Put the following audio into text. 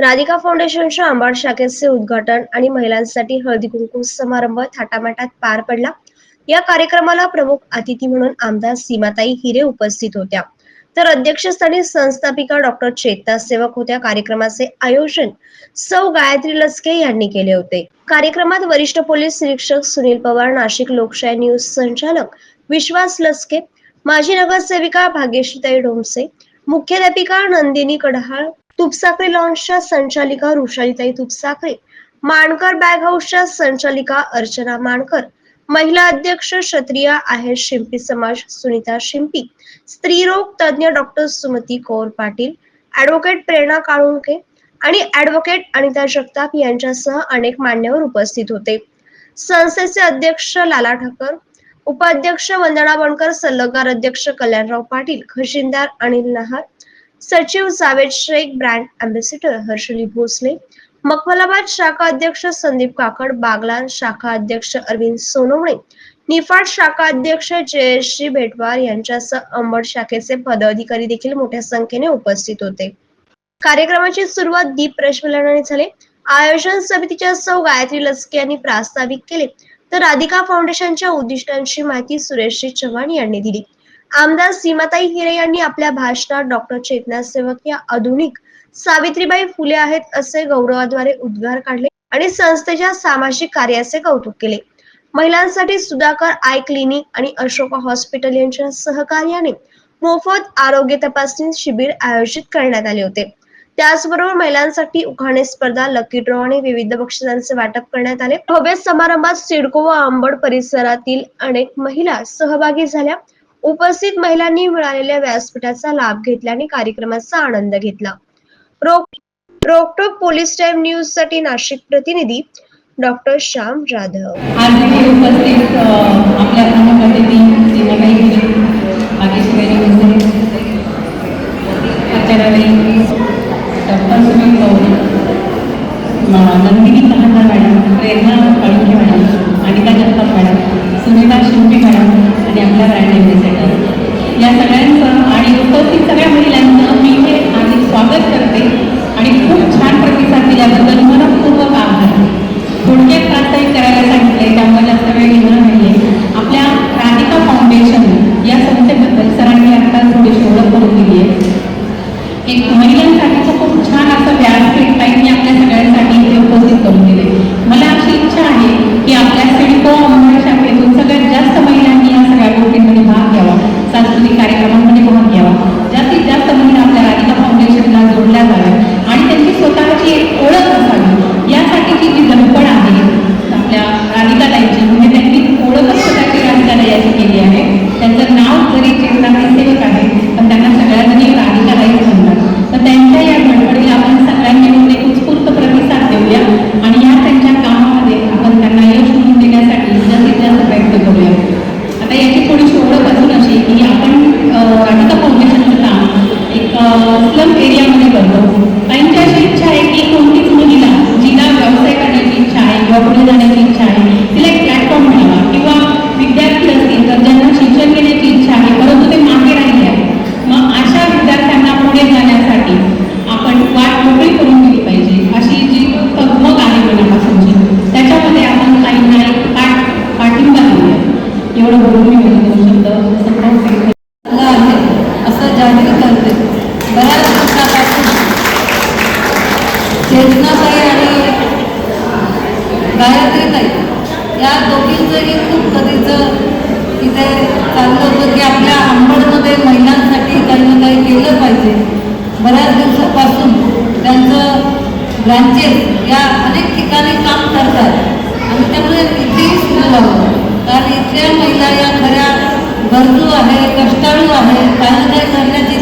राधिका फाउंडेशनच्या अंबाड शाखेचे उद्घाटन आणि महिलांसाठी हळदी कुंकू समारंभ थाटामाटात पार पडला. या कार्यक्रमाला प्रमुख अतिथी म्हणून आमदार सीमाताई हिरे उपस्थित होत्या. तर अध्यक्षस्थानी संस्थापिका डॉक्टर चेता सेवक होत्या. कार्यक्रमाचे आयोजन सौ गायत्री लचके यांनी केले होते. कार्यक्रमात वरिष्ठ पोलीस निरीक्षक सुनील पवार नाशिक लोकशाही न्यूज संचालक विश्वास लचके माजी नगरसेविका भाग्यश्रीताई डोमसे मुख्याध्यापिका नंदिनी कढहाळ तुपसाखरे लॉन्सच्या संचालिका रुशालीताई तुपसाखरे माणकर बॅग हाऊसच्या संचालिका अर्चना माणकर महिला अध्यक्ष क्षत्रिया आहेर शिंपी समाज सुनीता शिंपी स्त्रीरोग तज्ज्ञ डॉक्टर सुमती कौर पाटील ऍडव्होकेट प्रेरणा काळुंके आणि ऍडव्होकेट अनिता जगताप यांच्यासह अनेक मान्यवर उपस्थित होते. संस्थेचे अध्यक्ष लाला ठाकर उपाध्यक्ष वंदना बनकर सल्लगार अध्यक्ष कल्याणराव पाटील खजिनदार अनिल नहार सचिव जावेद शेख ब्रँड अँबॅसिडर हर्षली भोसले मखमलाबाद शाखा अध्यक्ष संदीप काकड बागलान शाखा अध्यक्ष अरविंद सोनवणे निफाड शाखा अध्यक्ष जयश्री भेटवार यांच्यासह अंबड शाखेचे पदाधिकारी देखील मोठ्या संख्येने उपस्थित होते. कार्यक्रमाची सुरुवात दीप प्रज्वलनाने झाले. आयोजन समितीच्या सौ गायत्री लसके यांनी प्रास्ताविक केले. तर राधिका फाउंडेशनच्या उद्दिष्टांची माहिती सुरेश चव्हाण यांनी दिली. आमदार सीमाताई हिरे यांनी आपल्या भाषणात डॉक्टर चेतना सेवक या आधुनिक सावित्रीबाई फुले आहेत असे गौरवाद्वारे उद्गार काढले आणि संस्थेच्या सामाजिक कार्याचे कौतुक केले. महिलांसाठी सुधाकर आय क्लिनिक आणि अशोका हॉस्पिटल यांच्या सहकार्याने मोफत आरोग्य तपासणी शिबिर आयोजित करण्यात आले होते. त्याचबरोबर महिलांसाठी उखाणे स्पर्धा लकी ड्रॉ आणि विविध बक्षिसांचे वाटप करण्यात आले. भव्य समारंभात सिडको व आंबड परिसरातील अनेक महिला सहभागी झाल्या. उपस्थित महिलांनी मिळालेल्या व्यासपीठाचा लाभ घेतल्याने कार्यक्रमाचा आनंद घेतला. रोकटोक पोलीस टाइम न्यूजसाठी नाशिक प्रतिनिधी डॉक्टर श्याम जाधव. उपस्थित आपल्या Nandini Kahankar madam Prerna Kalunke madam Anita Jagtap madam. Sunita Shimpi madam आणि आपल्या ब्रँड एम्बेसेडर या सगळ्यांचं आणि उपस्थित सगळ्या महिलांचं मी हे आधी स्वागत करते आणि खूप छान प्रतिसाद दिल्याबद्दल मनपूर्वक आभार. थोडक्यात प्रास्ताविक करायला सांगितले त्यामुळे जास्त वेळ घेणार नाहीये. आपल्या राधिका फाउंडेशन या संस्थेबद्दल सरांनी आता थोडीशी ओळख करून दिली आहे एक महिलांसाठीचं खूप छान असं व्यासपीठ एवढं बोलून मी माझे चांगलं आहे असं जाहीर करते बऱ्याच दिवसापासून चेतनाताई आणि गायत्रीताई या दोघींचंही खूप कधीचं इथे चाललं होतं की आपल्या अंबडमध्ये महिलांसाठी काही ना काही केलं पाहिजे बऱ्याच दिवसापासून त्यांचं ब्रांचेस या अनेक ठिकाणी काम करतात आणि त्यामुळे इथेही सुरू झालं कारण महिला या खऱ्या गरजू आहे कष्टाळू आहे काही काही करण्याची